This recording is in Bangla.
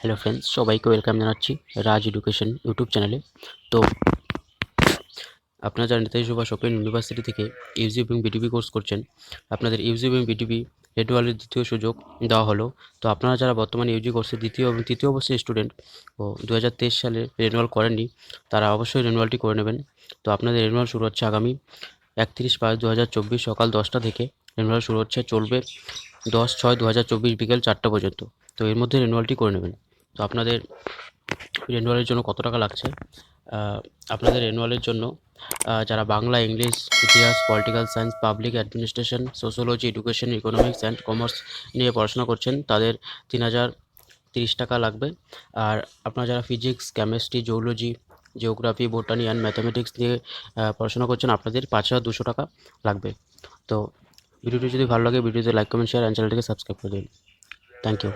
হ্যালো ফ্রেন্ডস সবাইকে ওয়েলকাম জানাচ্ছি রাজ এডুকেশন ইউটিউব চ্যানেলে তো আপনারা যারা নেতাজি সুভাষ ওপেন ইউনিভার্সিটি থেকে ইউজি এবং বিটিবি কোর্স করছেন আপনাদের ইউজি এবং বিটিবি রেডওয়ালের দ্বিতীয় সুযোগ দেওয়া হলো তো আপনারা যারা বর্তমানে ইউজি কোর্সের দ্বিতীয় এবং তৃতীয় বর্ষের স্টুডেন্ট ও দু হাজার তেইশ সালে রেনুয়াল করেননি, তারা অবশ্যই রেনুয়ালটি করে নেবেন। তো আপনাদের রেনুয়াল শুরু হচ্ছে আগামী একত্রিশ পাঁচ দু সকাল দশটা থেকে রেনুয়াল শুরু হচ্ছে, চলবে দশ ছয় দু বিকেল চারটা পর্যন্ত। তো এর মধ্যে রেনুয়ালটি করে নেবেন। তো আপনাদের রেনুয়ালের জন্য কত টাকা লাগছে? আপনাদের রেনুয়ালের জন্য যারা বাংলা, ইংলিশ, ইতিহাস political science public administration sociology education economics and commerce নিয়ে পড়াশোনা করছেন, তাদের তিন হাজার তিরিশ টাকা লাগবে। আর আপনারা যারা physics chemistry zoology geography botany and mathematics নিয়ে পড়াশোনা করছেন, আপনাদের পাঁচ হাজার দুশো টাকা লাগবে। তো ভিডিওটি যদি ভালো লাগে, ভিডিওতে লাইক কমেন্ট শেয়ার অ্যান্ড চ্যানেলটিকে সাবস্ক্রাইব করে দিন। Thank you